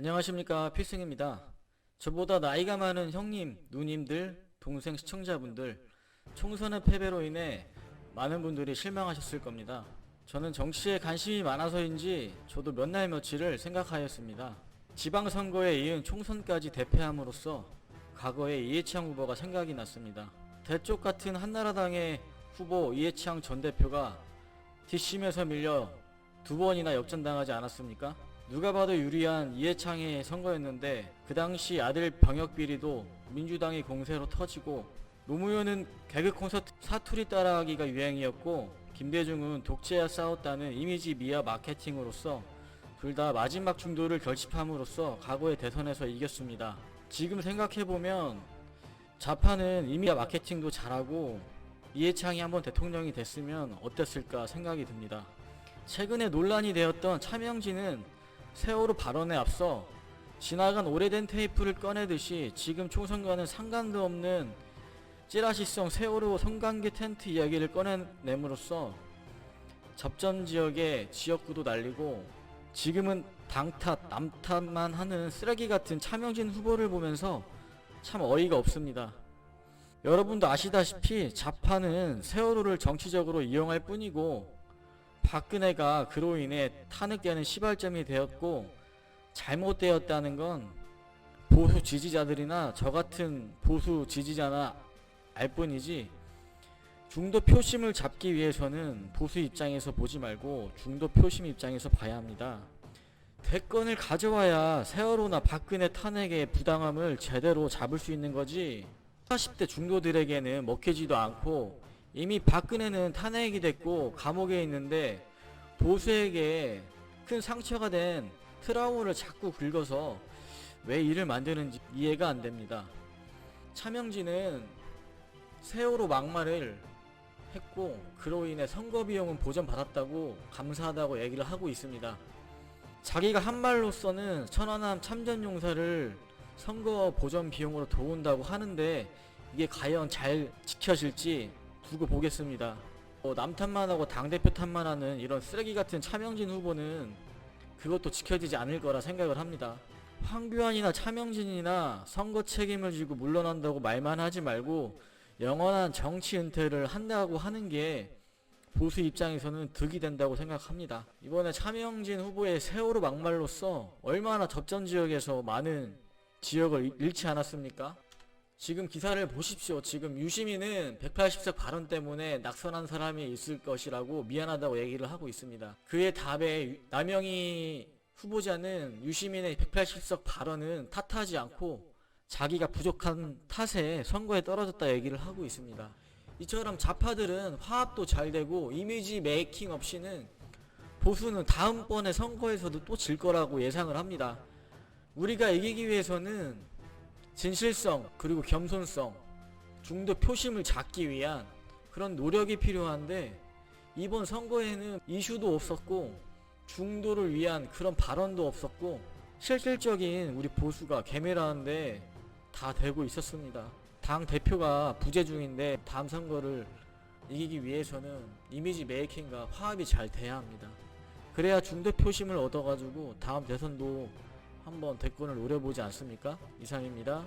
안녕하십니까 필승입니다. 저보다 나이가 많은 형님, 누님들, 동생 시청자분들 총선의 패배로 인해 많은 분들이 실망하셨을 겁니다. 저는 정치에 관심이 많아서인지 저도 몇 날 며칠을 생각하였습니다. 지방선거에 이은 총선까지 대패함으로써 과거의 이해창 후보가 생각이 났습니다. 대쪽 같은 한나라당의 후보 이해창 전 대표가 뒷심에서 밀려 두 번이나 역전당하지 않았습니까? 누가 봐도 유리한 이해창의 선거였는데 그 당시 아들 병역 비리도 민주당의 공세로 터지고 노무현은 개그 콘서트 사투리 따라하기가 유행이었고 김대중은 독재와 싸웠다는 이미지 미화 마케팅으로서 둘 다 마지막 중도를 결집함으로써 과거의 대선에서 이겼습니다. 지금 생각해보면 좌파는 이미지 마케팅도 잘하고 이해창이 한번 대통령이 됐으면 어땠을까 생각이 듭니다. 최근에 논란이 되었던 차명진은 세월호 발언에 앞서 지나간 오래된 테이프를 꺼내듯이 지금 총선과는 상관도 없는 찌라시성 세월호 성관계 텐트 이야기를 꺼내냄으로써 접전 지역의 지역구도 날리고 지금은 당탓, 남탓만 하는 쓰레기 같은 차명진 후보를 보면서 참 어이가 없습니다. 여러분도 아시다시피 좌파는 세월호를 정치적으로 이용할 뿐이고 박근혜가 그로 인해 탄핵되는 시발점이 되었고 잘못되었다는 건 보수 지지자들이나 저 같은 보수 지지자나 알 뿐이지 중도 표심을 잡기 위해서는 보수 입장에서 보지 말고 중도 표심 입장에서 봐야 합니다. 대권을 가져와야 세월호나 박근혜 탄핵의 부당함을 제대로 잡을 수 있는 거지 40대 중도들에게는 먹히지도 않고 이미 박근혜는 탄핵이 됐고 감옥에 있는데 보수에게 큰 상처가 된 트라우마를 자꾸 긁어서 왜 일을 만드는지 이해가 안 됩니다. 차명진은 세월호 막말을 했고 그로 인해 선거 비용은 보전받았다고 감사하다고 얘기를 하고 있습니다. 자기가 한 말로서는 천안함 참전 용사를 선거 보전 비용으로 도운다고 하는데 이게 과연 잘 지켜질지 두고 보겠습니다. 어, 남 탓만 하고 당대표 탓만 하는 이런 쓰레기 같은 차명진 후보는 그것도 지켜지지 않을 거라 생각을 합니다. 황교안이나 차명진이나 선거 책임을 지고 물러난다고 말만 하지 말고 영원한 정치 은퇴를 한다고 하는 게 보수 입장에서는 득이 된다고 생각합니다. 이번에 차명진 후보의 세월호 막말로써 얼마나 접전 지역에서 많은 지역을 잃- 잃지 않았습니까? 지금 기사를 보십시오. 지금 유시민은 180석 발언 때문에 낙선한 사람이 있을 것이라고 미안하다고 얘기를 하고 있습니다. 그의 답에 유- 남영희 후보자는 유시민의 180석 발언은 탓하지 않고 자기가 부족한 탓에 선거에 떨어졌다 얘기를 하고 있습니다. 이처럼 좌파들은 화합도 잘 되고 이미지 메이킹 없이는 보수는 다음번에 선거에서도 또 질 거라고 예상을 합니다. 우리가 이기기 위해서는 진실성 그리고 겸손성 중도 표심을 잡기 위한 그런 노력이 필요한데 이번 선거에는 이슈도 없었고 중도를 위한 그런 발언도 없었고 실질적인 우리 보수가 개매라는데 다 되고 있었습니다. 당 대표가 부재 중인데 다음 선거를 이기기 위해서는 이미지 메이킹과 화합이 잘 돼야 합니다. 그래야 중도 표심을 얻어가지고 다음 대선도 한번 대권을 노려보지 않습니까? 이상입니다.